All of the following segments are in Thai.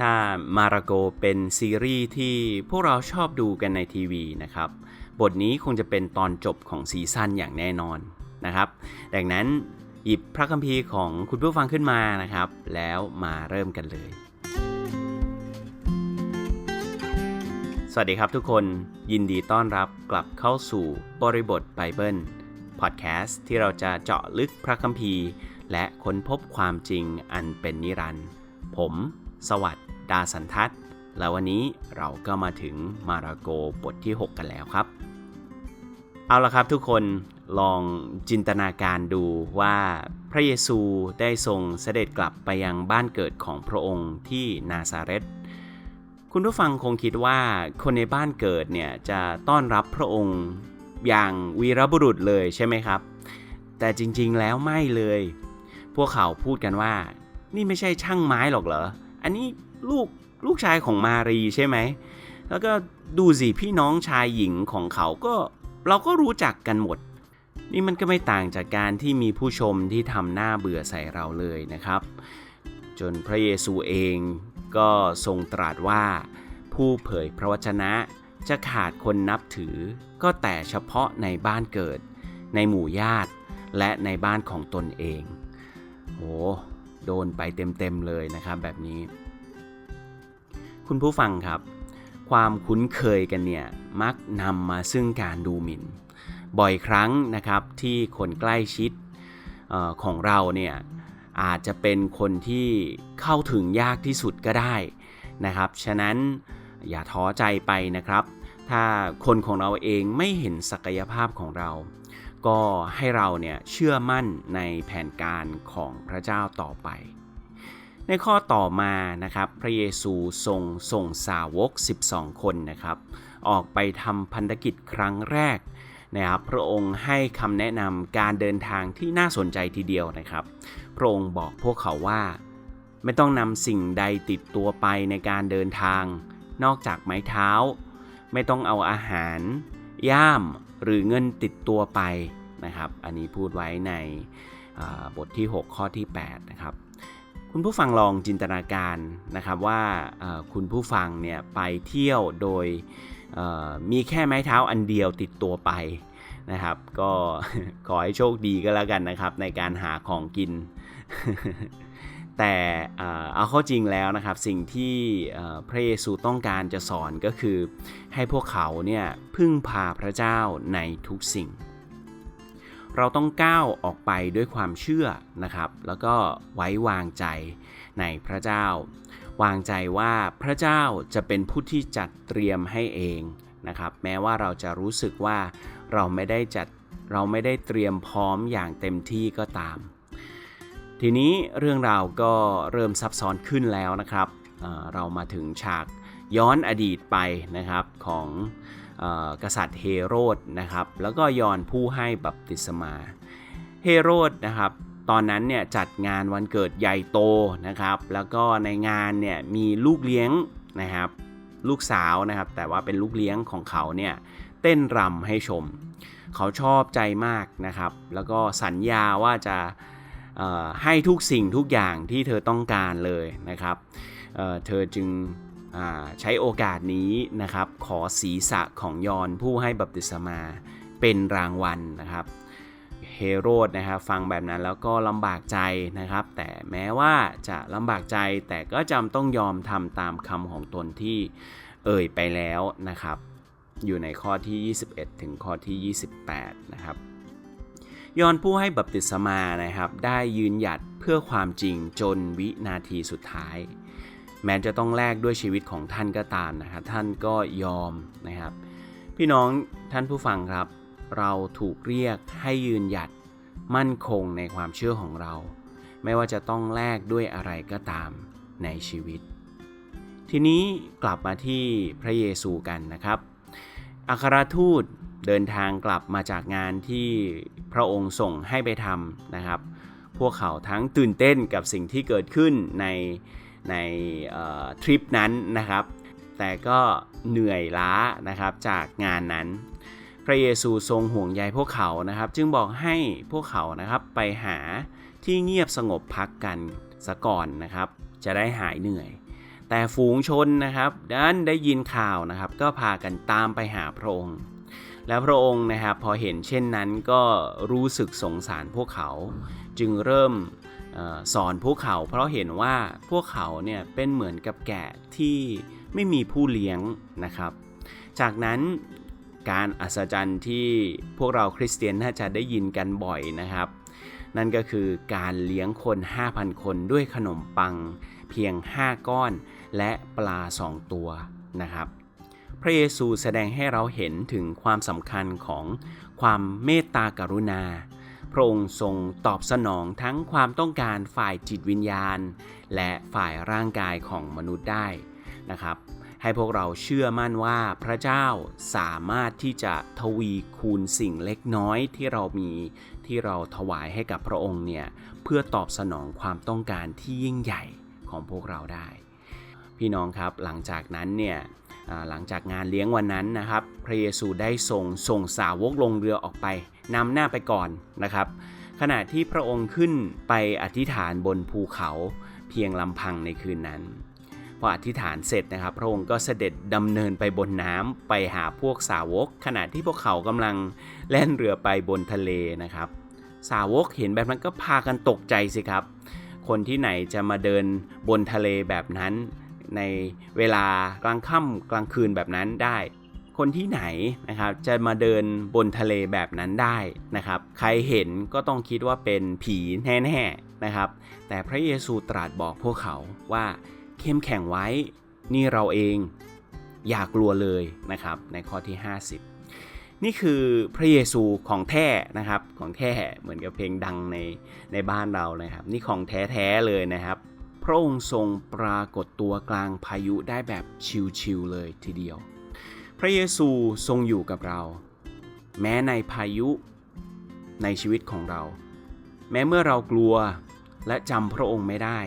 ถ้ามาราโกเป็นซีรีส์ที่พวกเราชอบดูกันในทีวีนะครับ บทนี้คงจะเป็นตอนจบของซีซั่นอย่างแน่นอนนะครับ ดังนั้นหยิบพระคัมภีร์ของคุณผู้ฟังขึ้นมานะครับ แล้วมาเริ่มกันเลย สวัสดีครับทุกคนยินดีต้อนรับกลับเข้าสู่บริบทไบเบิลพอดแคสต์ที่เราจะเจาะลึกพระคัมภีร์ และค้นพบความจริงอันเป็นนิรันดร์ผม สวัสด ดาสันทัศน์ แล้ววันนี้เราก็มาถึงมาราโกบทที่ 6 กันแล้วครับ เอาละครับทุกคนลองจินตนาการดูว่าพระเยซูได้ทรงเสด็จกลับไปยังบ้านเกิดของพระองค์ที่นาซาเรตคุณผู้ฟังคงคิดว่าคนในบ้านเกิดเนี่ยจะต้อนรับพระองค์อย่างวีรบุรุษเลยใช่ไหมครับ แต่จริงๆแล้วไม่เลย พวกเขาพูดกันว่า นี่ไม่ใช่ช่างไม้หรอกเหรอ อันนี้ ลูกลูกชายของมารีใช่ไหม แล้วก็ดูสิพี่น้องชายหญิงของเขาก็เราก็รู้จักกันหมด นี่มันก็ไม่ต่างจากการที่มีผู้ชมที่ทำหน้าเบื่อใส่เราเลยนะครับ จนพระเยซูเองก็ทรงตรัสว่า ผู้เผยพระวจนะจะขาดคนนับถือ ก็แต่เฉพาะในบ้านเกิด ในหมู่ญาติและในบ้านของตนเองโหโดนไปเต็มๆเลยนะครับแบบนี้ คุณผู้ฟังครับ ความคุ้นเคยกันเนี่ยมักนำมาซึ่งการดูหมิ่น บ่อยครั้งนะครับที่คนใกล้ชิดออของเราเนี่ยอาจจะเป็นคนที่เข้าถึงยากที่สุดก็ได้นะครับ ฉะนั้นอย่าท้อใจไปนะครับ ถ้าคนของเราเองไม่เห็นศักยภาพของเรา ก็ให้เราเนี่ยเชื่อมั่นในแผนการของพระเจ้าต่อไป ในข้อต่อมานะครับพระเยซูทรงส่งสาวก 12 คนนะครับออกไปทำพันธกิจครั้งแรกนะครับพระองค์ให้คำแนะนำการเดินทางที่น่าสนใจทีเดียวนะครับ พระองค์บอกพวกเขาว่า ไม่ต้องนำสิ่งใดติดตัวไปในการเดินทาง นอกจากไม้เท้า ไม่ต้องเอาอาหาร ย่ามหรือเงินติดตัวไปนะครับ อันนี้พูดไว้ในบทที่ 6 ข้อที่8นะครับ คุณผู้ฟังลองจินตนาการนะครับว่าคุณผู้ฟังเนี่ยไปเที่ยวโดยมีแค่ไม้เท้าอันเดียวติดตัวไปนะครับ ก็ขอให้โชคดีก็แล้วกันนะครับ ในการหาของกิน แต่เอาเข้าจริงแล้วนะครับ สิ่งที่พระเยซูต้องการจะสอนก็คือ ให้พวกเขาเนี่ยพึ่งพาพระเจ้าในทุกสิ่ง เราต้องก้าวออกไปด้วยความเชื่อนะครับ แล้วก็ไว้วางใจในพระเจ้า วางใจว่าพระเจ้าจะเป็นผู้ที่จัดเตรียมให้เองนะครับ แม้ว่าเราจะรู้สึกว่าเราไม่ได้จัดเราไม่ได้เตรียมพร้อมอย่างเต็มที่ก็ตาม ทีนี้เรื่องราวก็เริ่มซับซ้อนขึ้นแล้วนะครับเเรามาถึงฉาก ย้อนอดีตไปนะครับของกษัตริย์เฮโรดนะครับ แล้วก็ย้อนผู้ให้บัพติศมา เฮโรดนะครับ ตอนนั้นเนี่ยจัดงานวันเกิดใหญ่โตนะครับ แล้วก็ในงานเนี่ยมีลูกเลี้ยงนะครับ ลูกสาวนะครับ แต่ว่าเป็นลูกเลี้ยงของเขาเนี่ยเต้นรำให้ชม เขาชอบใจมากนะครับ แล้วก็สัญญาว่าจะให้ทุกสิ่งทุกอย่างที่เธอต้องการเลยนะครับเเธอจึง ใช้โอกาสนี้นะครับ ขอศีรษะของยอนผู้ให้บัพติศมาเป็นรางวัลนะครับเฮโรดนะครับฟังแบบนั้นแล้วก็ลำบากใจนะครับ แต่แม้ว่าจะลำบากใจแต่ก็จำต้องยอมทำตามคำของตนที่เอ่ยไปแล้วนะครับ อยู่ในข้อที่ 21 ถึงข้อที่ 28 นะครับยอนผู้ให้บัพติศมานะครับ ได้ยืนหยัดเพื่อความจริงจนวินาทีสุดท้าย แม้จะต้องแลกด้วยชีวิตของท่านก็ตามนะครับท่านก็ยอมนะครับ พี่น้องท่านผู้ฟังครับ เราถูกเรียกให้ยืนหยัดมั่นคงในความเชื่อของเรา ไม่ว่าจะต้องแลกด้วยอะไรก็ตามในชีวิต ทีนี้กลับมาที่พระเยซูกันนะครับอัครทูตเดินทางกลับมาจากงานที่พระองค์ส่งให้ไปทำนะครับ พวกเขาทั้งตื่นเต้นกับสิ่งที่เกิดขึ้นใน ในทริปนั้นนะครับ แต่ก็เหนื่อยล้านะครับจากงานนั้น พระเยซูทรงห่วงใยพวกเขานะครับ จึงบอกให้พวกเขานะครับไปหาที่เงียบสงบพักกันสะก่อนนะครับ จะได้หายเหนื่อย แต่ฝูงชนนะครับดันได้ยินข่าวนะครับ ก็พากันตามไปหาพระองค์แล้วพระองค์นะครับพอเห็นเช่นนั้นก็รู้สึกสงสารพวกเขา จึงเริ่ม สอนพวกเขาเพราะเห็นว่าพวกเขาเนี่ยเป็นเหมือนกับแกะที่ไม่มีผู้เลี้ยงนะครับ จากนั้นการอัศจรรย์ที่พวกเราคริสเตียนน่าจะได้ยินกันบ่อยนะครับ นั่นก็คือการเลี้ยงคน 5,000 คนด้วยขนมปังเพียง 5 ก้อนและปลา 2 ตัวนะครับ พระเยซูแสดงให้เราเห็นถึงความสำคัญของความเมตตากรุณา พระองค์ทรงตอบสนองทั้งความต้องการฝ่ายจิตวิญญาณ และฝ่ายร่างกายของมนุษย์ได้นะครับ ให้พวกเราเชื่อมั่นว่าพระเจ้าสามารถที่จะทวีคูณสิ่งเล็กน้อยที่เรามีที่เราถวายให้กับพระองค์เนี่ยเพื่อตอบสนองความต้องการที่ยิ่งใหญ่ของพวกเราได้ พี่น้องครับหลังจากนั้นเนี่ย หลังจากงานเลี้ยงวันนั้นนะครับ พระเยซูได้ส่งส่งสาวกลงเรือออกไปนำหน้าไปก่อนนะครับ ขณะที่พระองค์ขึ้นไปอธิษฐานบนภูเขาเพียงลำพังในคืนนั้นพออธิษฐานเสร็จนะครับ พระองค์ก็เสด็จดำเนินไปบนน้ำไปหาพวกสาวก ขณะที่พวกเขากำลังแล่นเรือไปบนทะเลนะครับ สาวกเห็นแบบนั้นก็พากันตกใจสิครับ คนที่ไหนจะมาเดินบนทะเลแบบนั้น ในเวลากลางค่ำกลางคืนแบบนั้นได้ คนที่ไหนนะครับจะมาเดินบนทะเลแบบนั้นได้นะครับ ใครเห็นก็ต้องคิดว่าเป็นผีแน่ๆนะครับ แต่พระเยซูตรัสบอกพวกเขาว่าเข้มแข็งไว้นี่เราเองอย่ากลัวเลยนะครับ ในข้อที่ 50 นี่คือพระเยซูของแท้นะครับ ของแท้เหมือนกับเพลงดังในในบ้านเรานะครับ นี่ของแท้ๆเลยนะครับ ระองค์ทรงปรากฏตัวกลางพายุได้แบบชิวๆเลยทีเดียว พระเยซูทรงอยู่กับเรา แม้ในพายุในชีวิตของเรา แม้เมื่อเรากลัวและจำพระองค์ไม่ได้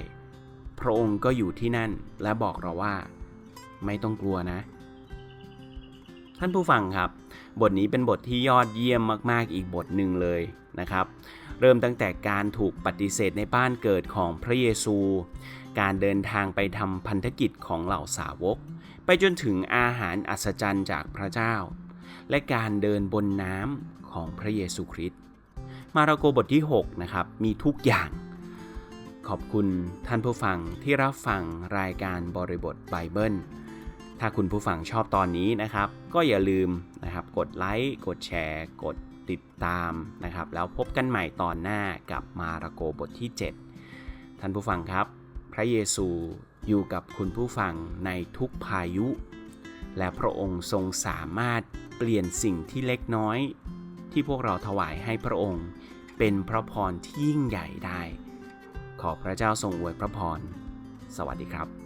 พระองค์ก็อยู่ที่นั่นและบอกเราว่า ไม่ต้องกลัวนะ ท่านผู้ฟังครับ บทนี้เป็นบทที่ยอดเยี่ยมมากๆอีกบทหนึ่งเลยนะครับ เริ่มตั้งแต่การถูกปฏิเสธในบ้านเกิดของพระเยซู การเดินทางไปทำพันธกิจของเหล่าสาวก ไปจนถึงอาหารอัศจรรย์จากพระเจ้า และการเดินบนน้ำของพระเยซูคริสต์มาระโกบทที่6นะครับมีทุกอย่าง ขอบคุณท่านผู้ฟังที่รับฟังรายการบริบทไบเบิล ถ้าคุณผู้ฟังชอบตอนนี้นะครับ ก็อย่าลืมนะครับ กดไลค์กดแชร์ กดติดตามนะครับ แล้วพบกันใหม่ตอนหน้ากับมาระโกบทที่ 7 ท่านผู้ฟังครับ พระเยซูอยู่กับคุณผู้ฟังในทุกพายุ และพระองค์ทรงสามารถเปลี่ยนสิ่งที่เล็กน้อย ที่พวกเราถวายให้พระองค์ เป็นพระพรที่ยิ่งใหญ่ได้ ขอพระเจ้าทรงอวยพระพร สวัสดีครับ